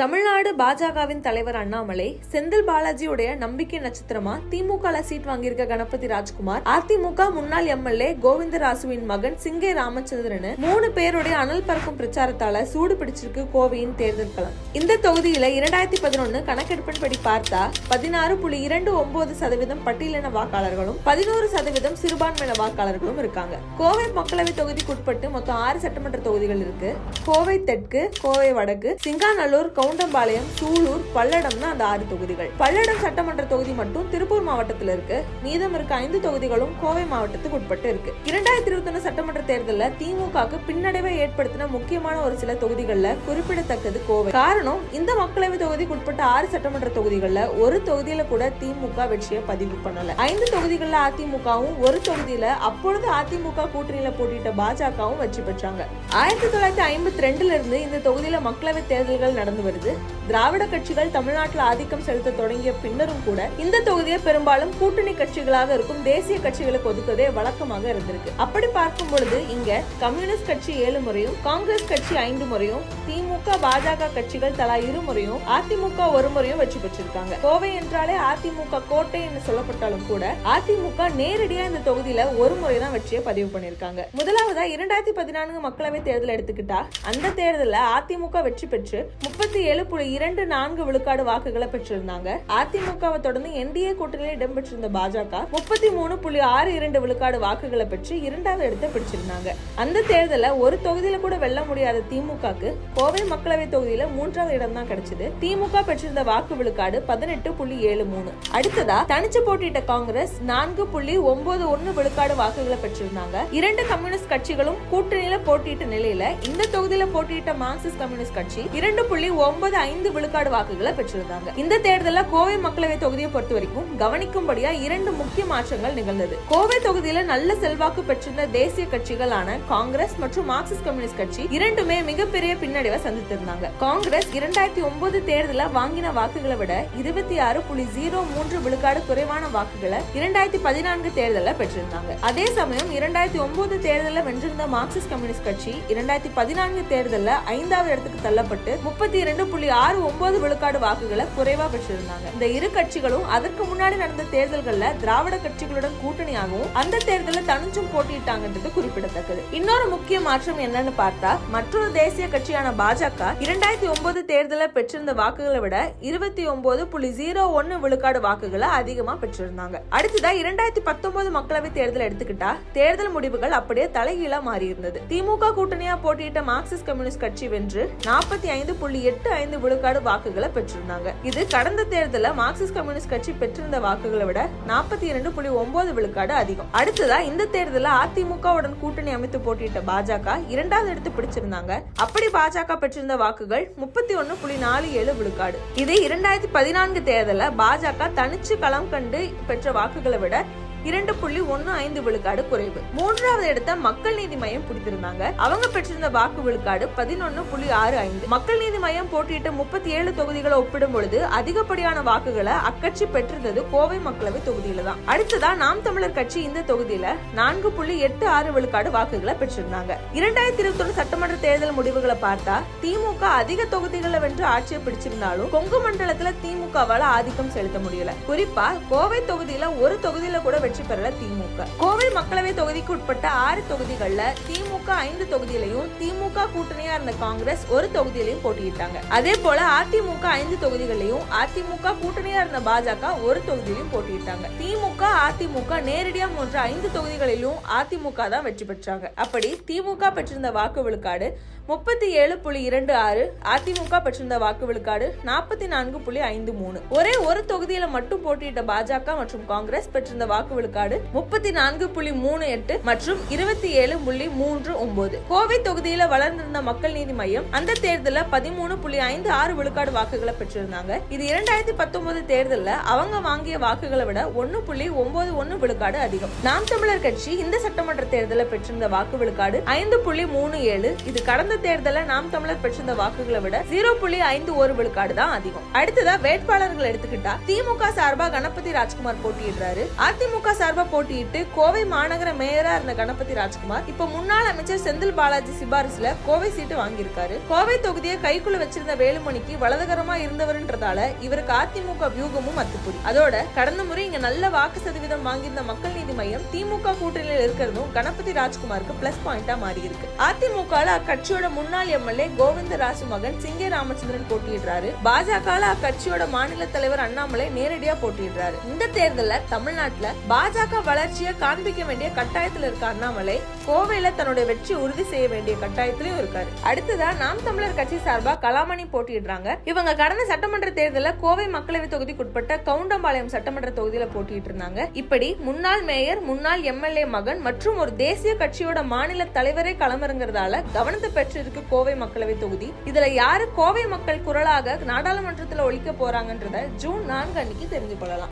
தமிழ்நாடு பாஜகவின் தலைவர் அண்ணாமலை செந்தில் பாலாஜியுடைய நம்பிக்கை நட்சத்திரமா திமுக சீட் வாங்கியிருக்க கணபதி ராஜ்குமார் அதிமுக முன்னாள் எம்எல்ஏ கோவிந்தராசுவின் மகன் சிங்கை ராமச்சந்திரன் மூணு பேருடைய அனல் பறக்கும் பிரச்சாரத்தால சூடு பிடிச்சிருக்கு கோவையின் தேர்தல் களம். இந்த தொகுதியில இரண்டாயிரத்தி பதினொன்னு கணக்கெடுப்பின்படி பார்த்தா பதினாறு புள்ளி இரண்டு ஒன்பது சதவீதம் பட்டியலின வாக்காளர்களும் பதினோரு சதவீதம் சிறுபான்மையின வாக்காளர்களும் இருக்காங்க. கோவை மக்களவை தொகுதிக்குட்பட்டு மொத்தம் ஆறு சட்டமன்ற தொகுதிகள் இருக்கு. கோவை தெற்கு கோவை வடக்கு சிங்காநல்லூர் கவுண்டம்பாளையம் சூலூர் பல்லடம்னு அந்த ஆறு தொகுதிகள். பல்லடம் சட்டமன்ற தொகுதி மட்டும் திருப்பூர் மாவட்டத்தில் இருக்கு. மீதம் இருக்க ஐந்து தொகுதிகளும் கோவை மாவட்டத்துக்கு உட்பட்டு இருக்கு. இரண்டாயிரத்தி இருபத்தி ஒன்று சட்டமன்ற தேர்தலில் திமுகவுக்கு பின்னடைவை ஏற்படுத்தின முக்கியமான ஒரு சில தொகுதிகளில் குறிப்பிடத்தக்கது கோவை. காரணம் இந்த மக்களவை தொகுதிக்கு உட்பட்ட ஆறு சட்டமன்ற தொகுதிகளில் ஒரு தொகுதியில கூட திமுக வெற்றியை பதிவு பண்ணல. ஐந்து தொகுதிகளில் அதிமுகவும் ஒரு தொகுதியில அப்பொழுது அதிமுக கூட்டணியில போட்டியிட்ட பாஜகவும் வெற்றி பெற்றாங்க. ஆயிரத்தி தொள்ளாயிரத்தி ஐம்பத்தி ரெண்டுல இருந்து இந்த தொகுதியில மக்களவை தேர்தல்கள் நடந்து வருது. திராவிட கட்சிகள் தமிழ்நாட்டில் ஆதிக்கம் செலுத்த தொடங்கிய பின்னரும் கூட இந்த தொகுதியை பெரும்பாலும் கூட்டணி கட்சிகளாக இருக்கும் தேசிய கட்சிகளுக்கு ஒதுக்குவதே வழக்கமாக இருந்திருக்கு. அப்படி பார்க்கும் பொழுது இங்க கம்யூனிஸ்ட் கட்சி ஏழு முறையும் காங்கிரஸ் கட்சி ஐந்து முறையும் திமுக பாஜக கட்சிகள் தலா இரு முறையும் அதிமுக ஒரு முறையும் வெற்றி பெற்றிருக்காங்க. கோவை என்றாலே அதிமுக கோட்டை என்று சொல்லப்பட்டாலும் கூட அதிமுக நேரடியா இந்த தொகுதியில ஒரு முறை தான் வெற்றியை பதிவு பண்ணிருக்காங்க முதலாவதா இரண்டாயிரத்தி பதினான்கு மக்களவை தேர்தல் எடுத்துக்கிட்டா அந்த தேர்தலில் அதிமுக வெற்றி பெற்று முப்பத்தி ஏழு புள்ளி இரண்டு நான்கு விழுக்காடு வாக்குகளை பெற்றிருந்தாங்க. அதிமுகவை தொடர்ந்து என்டிஏ கூட்டணியில் இடம்பெற்றிருந்த பாஜக முப்பத்தி மூணு புள்ளி ஆறு இரண்டு விழுக்காடு வாக்குகளை பெற்று இரண்டாவது இடத்தை பிடிச்சிருந்தாங்க. அந்த தேர்தலில் ஒரு தொகுதியில கூட வெல்ல முடியாத திமுகக்கு கோவை மக்களவை தொகுதியில மூன்றாவது இடம் தான் கிடைச்சது. திமுக பெற்றிருந்த வாக்கு விழுக்காடு பதினெட்டு புள்ளி ஏழு மூணு. அடுத்ததா தனிச்சு போட்டியிட்ட காங்கிரஸ் நான்கு புள்ளி ஒன்பது ஒன்னு விழுக்காடு வாக்குகளை பெற்றிருந்தாங்க. இரண்டு கம்யூனிஸ்ட் கட்சிகளும் கூட்டணியில போட்டியிட்ட நிலையில இந்த தொகுதியில போட்டியிட்ட மார்க்சிஸ்ட் கம்யூனிஸ்ட் கட்சி இரண்டு புள்ளி ஒன்பது ஐந்து விழுக்காடு வாக்குகளை பெற்றிருந்தாங்க. இந்த தேர்தலில் கோவை மக்களவை தொகுதியை பொறுத்த வரைக்கும் கவனிக்கும்படியா இரண்டு முக்கிய மாற்றங்கள் நிகழ்ந்தது. கோவை தொகுதியில நல்ல செல்வாக்கு பெற்றிருந்த தேசிய கட்சிகளான காங்கிரஸ் மற்றும் மார்க்சிஸ்ட் கம்யூனிஸ்ட் கட்சி இரண்டுமே மிகப்பெரிய பின்னடைவை சந்தித்திருந்தாங்க. காங்கிரஸ் இரண்டாயிரத்தி ஒன்பது தேர்தலில் வாங்கின வாக்குகளை விட இருபத்தி ஆறு புள்ளி ஜீரோ மூன்று விழுக்காடு குறைவான வாக்குகளை இரண்டாயிரத்தி பதினான்கு தேர்தலில் பெற்றிருந்தாங்க. அதே சமயம் இரண்டாயிரத்தி ஒன்பது தேர்தலில் வென்றிருந்த மார்க்சிஸ்ட் கம்யூனிஸ்ட் கட்சி இரண்டாயிரத்தி பதினான்கு தேர்தலில் ஐந்தாவது இடத்துக்கு தள்ளப்பட்டு முப்பத்தி இரண்டு புள்ளி ஆறு ஒன்பது விழுக்காடு வாக்குகளை குறைவா பெற்றிருந்தாங்க. இந்த இரு கட்சிகளும் அதற்கு முன்னாடி நடந்த தேர்தல்கள்ல திராவிட கட்சிகளுடன் கூட்டணியாகவும் அந்த தேர்தலில் தனிச்சும் போட்டியிட்டாங்கன்றது குறிப்பிடத்தக்கது. இன்னொரு முக்கிய மாற்றம் என்னன்னு பார்த்தா மற்றொரு தேசிய கட்சியான பாஜக இரண்டாயிரத்தி ஒன்பது தேர்தலில் பெற்றிருந்த வாக்குகளை விட இருபத்தி ஒன்பது புள்ளி ஜீரோ ஒன்னு விழுக்காடு வாக்குகளை அதிகமா பெற்றிருந்தாங்க. அடுத்ததா இரண்டாயிரத்தி பத்தொன்பது மக்களவை தேர்தல் எடுத்துக்கிட்டா தேர்தல் முடிவுகள் அப்படியே தலைகீழா மாறி இருந்தது திமுக கூட்டணியா போட்டியிட்ட மார்க்சிஸ்ட் கம்யூனிஸ்ட் கட்சி வென்று நாற்பத்தி ஐந்து புள்ளி எட்டு ஐந்து விழுக்காடு வாக்குகளை பெற்றிருந்தாங்க. இது கடந்த தேர்தலில் மார்க்சிஸ்ட் கம்யூனிஸ்ட் கட்சி பெற்றிருந்த வாக்குகளை விட நாற்பத்தி இரண்டு புள்ளி ஒன்பது விழுக்காடு அதிகம். அடுத்ததா இந்த தேர்தலில் அதிமுகவுடன் கூட்டணி அமைத்து போட்டியிட்ட பாஜக இரண்டாவது இடத்து பிடிச்சிருந்தாங்க. அப்படி பாஜக பெற்றிருந்த வாக்குகள் முப்பத்தி ஒன்னு புள்ளி நாலு ஏழு விழுக்காடு. இது இரண்டாயிரத்தி பதினான்கு தேர்தலில் பாஜக தனிச்சு களம் கண்டு பெற்ற வாக்குகளை விட இரண்டு புள்ளி ஒன்னு ஐந்து விழுக்காடு குறைவு. மூன்றாவது இடத்த மக்கள் நீதி மையம் பிடித்திருந்தாங்க. அவங்க பெற்றிருந்த வாக்கு விழுக்காடு பதினொன்னு புள்ளி ஆறு ஐந்து. மக்கள் நீதி மையம் போட்டியிட்ட முப்பத்தி ஏழு தொகுதிகளை ஒப்பிடும் பொழுது அதிகப்படியான வாக்குகளை அக்கட்சி பெற்றிருந்தது கோவை மக்களவை தொகுதியில தான். அடுத்ததா நாம் தமிழர் கட்சி இந்த தொகுதியில நான்கு புள்ளி எட்டு ஆறு விழுக்காடு வாக்குகளை பெற்றிருந்தாங்க. இரண்டாயிரத்தி இருபத்தி ஒன்று சட்டமன்ற தேர்தல் முடிவுகளை பார்த்தா திமுக அதிக தொகுதிகளில் வென்று ஆட்சியை பிடிச்சிருந்தாலும் கொங்கு மண்டலத்துல திமுகவால ஆதிக்கம் செலுத்த முடியல. குறிப்பா கோவை தொகுதியில ஒரு தொகுதியில கூட வெற்றி பெறல திமுக. கோவை மக்களவை தொகுதிக்கு உட்பட்ட ஆறு தொகுதிகளில் திமுக ஐந்து தொகுதியிலையும் திமுக கூட்டணியா இருந்த காங்கிரஸ் ஒரு தொகுதியிலையும் போட்டியிட்டாங்க. அதே போல அதிமுக ஐந்து தொகுதிகளையும் அதிமுக கூட்டணியா இருந்த பாஜக ஒரு தொகுதியிலையும் போட்டியிட்டாங்க. திமுக அதிமுக நேரடியா போன்ற ஐந்து தொகுதிகளிலும் அதிமுக தான் வெற்றி பெற்றாங்க. அப்படி திமுக பெற்றிருந்த வாக்கு விழுக்காடு முப்பத்தி ஏழு புள்ளி இரண்டு ஆறு அதிமுக பெற்றிருந்த வாக்கு விழுக்காடு நாற்பத்தி நான்கு புள்ளி ஐந்து மூணு. ஒரே ஒரு தொகுதியில மட்டும் போட்டியிட்ட பாஜக மற்றும் காங்கிரஸ் பெற்றிருந்த வாக்கு விழுக்காடு முப்பத்தி நான்கு புள்ளி மூணு எட்டு மற்றும் இருபத்தி ஏழு புள்ளி மூன்று ஒன்பது. கோவை தொகுதியில வளர்ந்திருந்த மக்கள் நீதி மையம் அந்த தேர்தலில் பதிமூணு புள்ளி ஐந்து ஆறு விழுக்காடு வாக்குகளை பெற்றிருந்தாங்க. இது இரண்டாயிரத்தி பத்தொன்பது தேர்தலில் அவங்க வாங்கிய வாக்குகளை விட ஒன்னு புள்ளி ஒன்பது ஒன்னு விழுக்காடு அதிகம். நாம் தமிழர் கட்சி இந்த சட்டமன்ற தேர்தலில் பெற்றிருந்த வாக்கு விழுக்காடு ஐந்து புள்ளி மூணு ஏழு. இது கடந்த தேர்தலில் நாம் தமிழர் பெற்றிருந்த வாக்குகளை விட ஜீரோ புள்ளி ஐந்து ஒரு விழுக்காடு தான் அதிகம். அடுத்ததா வேட்பாளர்கள் எடுத்துக்கிட்டா திமுக சார்பா கணபதி ராஜ்குமார் போட்டியிடுறாரு. அதிமுக திமுக சார்பா போட்டியிட்டு கோவை மாநகர மேயரா இருந்த கணபதி ராஜ்குமார் இப்ப முன்னாள் அமைச்சர் செந்தில் பாலாஜி சிபாரிசுல கோவை சீட்டு வாங்கியிருக்காரு. கோவை தொகுதியை கைக்குள்ள வச்சிருந்த வேலுமணிக்கு வலதுகரமா இருந்தவர்ன்றதால இவருக்கு அதிமுக வியூகமும் அத்துப்புரி அதோட கடந்த முறை இங்க நல்ல வாக்கு சதவீதம் வாங்கியிருந்த மக்கள் நீதி மையம் திமுக கூட்டணியில் இருக்கிறதும் கணபதி ராஜ்குமாருக்கு பிளஸ் பாயிண்டா மாறி இருக்கு அதிமுக அக்கட்சியோட முன்னாள் எம்எல்ஏ கோவிந்த ராசு மகன் சிங்கே ராமச்சந்திரன் போட்டியிடுறாரு. பாஜக அக்கட்சியோட மாநில தலைவர் அண்ணாமலை நேரடியா போட்டியிடுறாரு. இந்த தேர்தலில் தமிழ்நாட்டுல பாஜக வளர்ச்சியை காண்பிக்க வேண்டிய கட்டாயத்துல இருக்க அண்ணாமலை கோவையில தன்னுடைய வெற்றி உறுதி செய்ய வேண்டிய கட்டாயத்திலும் இருக்காரு. அடுத்ததா நாம் தமிழர் கட்சி சார்பா கலாமணி போட்டியிடுறாங்க. இவங்க கடந்த சட்டமன்ற தேர்தலில் கோவை மக்களவை தொகுதிக்குட்பட்ட கவுண்டம்பாளையம் சட்டமன்ற தொகுதியில போட்டிட்டு இருந்தாங்க இப்படி முன்னாள் மேயர் முன்னாள் எம்எல்ஏ மகன் மற்றும் ஒரு தேசிய கட்சியோட மாநில தலைவரே களமிறங்கிறதால கவனத்தை பெற்றிருக்கு கோவை மக்களவை தொகுதி. இதுல யாரு கோவை மக்கள் குரலாக நாடாளுமன்றத்துல ஒழிக்க போறாங்கன்றத ஜூன் நான்கு அன்னைக்கு தெரிஞ்சு கொள்ளலாம்.